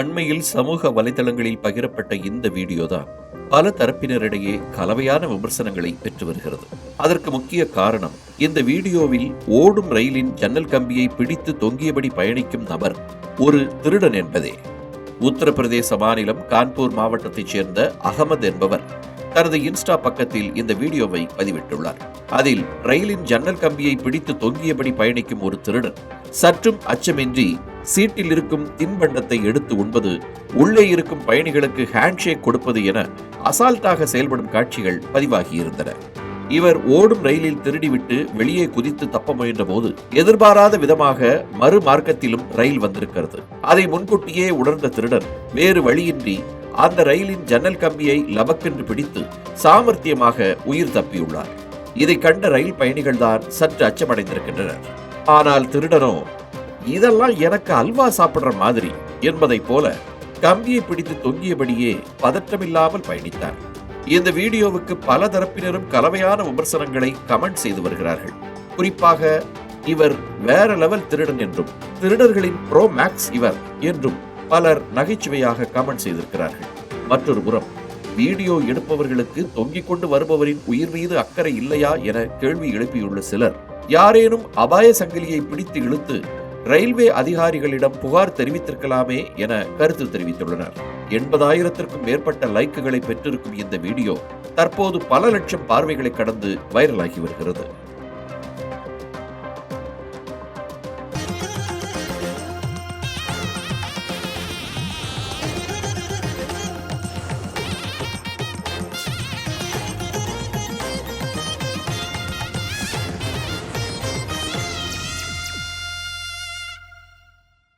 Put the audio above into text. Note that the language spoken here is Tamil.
அண்மையில் சமூக வலைதளங்களில் பகிரப்பட்ட இந்த வீடியோ தான் பல தரப்பினரிடையே கலவையான விமர்சனங்களை பெற்று வருகிறது. அதற்கு முக்கிய காரணம் இந்த வீடியோவில் ஓடும் ரயிலின் ஜன்னல் கம்பியை பிடித்து தொங்கியபடி பயணிக்கும் நபர் ஒரு திருடன் என்பதே. உத்தரப்பிரதேச மாநிலம் கான்பூர் மாவட்டத்தைச் சேர்ந்த அகமது என்பவர் தனது இன்ஸ்டா பக்கத்தில் இந்த வீடியோவை பதிவிட்டுள்ளார். அதில் ரயிலின் ஜன்னல் கம்பியை பிடித்து தொங்கியபடி பயணிக்கும் ஒரு திருடன் சற்றும் அச்சமின்றி சீட்டில் இருக்கும் தின்பண்டத்தை எடுத்து உண்பது உள்ளே இருக்கும் பயணிகளுக்கு ஹேண்ட்ஷேக் கொடுப்பது என அசால்ட்டாக செயல்படும் காட்சிகள் பதிவாகியிருந்தன. இவர் ஓடும் ரயிலில் திருடிவிட்டு வெளியே குதித்து தப்ப முயன்ற போது எதிர்பாராத விதமாக மறு மார்க்கத்திலும் ரயில் வந்திருக்கிறது. அதை முன்கூட்டியே உணர்ந்த திருடன் வேறு வழியின்றி அந்த ரயிலின் ஜன்னல் கம்பியை லபக்கென்று பிடித்து சாமர்த்தியமாக உயிர் தப்பியுள்ளார். இதை கண்ட ரயில் பயணிகள் தான் சற்று அச்சமடைந்திருக்கின்றனர். ஆனால் திருடனோ இதெல்லாம் எனக்கு அல்வா சாப்பிடுற மாதிரி என்பதைப் போல கம்பியை பிடித்து தொங்கியபடியே பதற்றமில்லாமல் பயணித்தார். இந்த வீடியோவுக்கு பல தரப்பினரும் கலவையான விமர்சனங்களை கமெண்ட் செய்து வருகிறார்கள். குறிப்பாக இவர் வேற லெவல் திருடன் என்றும் திருடர்களின் ப்ரோ மேக்ஸ் இவர் என்றும் பலர் நகைச்சுவையாக கமெண்ட் செய்திருக்கிறார்கள். மற்றொரு புறம் வீடியோ எடுப்பவர்களுக்கு தொங்கிக் கொண்டு வருபவரின் உயிர் மீது அக்கறை இல்லையா என கேள்வி எழுப்பியுள்ள சிலர் யாரேனும் அபாய சங்கிலியை பிடித்து இழுத்து ரயில்வே அதிகாரிகளிடம் புகார் தெரிவித்திருக்கலாமே என கருத்து தெரிவித்துள்ளனர். எண்பதாயிரத்திற்கும் மேற்பட்ட லைக்குகளை பெற்றிருக்கும் இந்த வீடியோ தற்போது பல லட்சம் பார்வைகளை கடந்து வைரலாகி வருகிறது.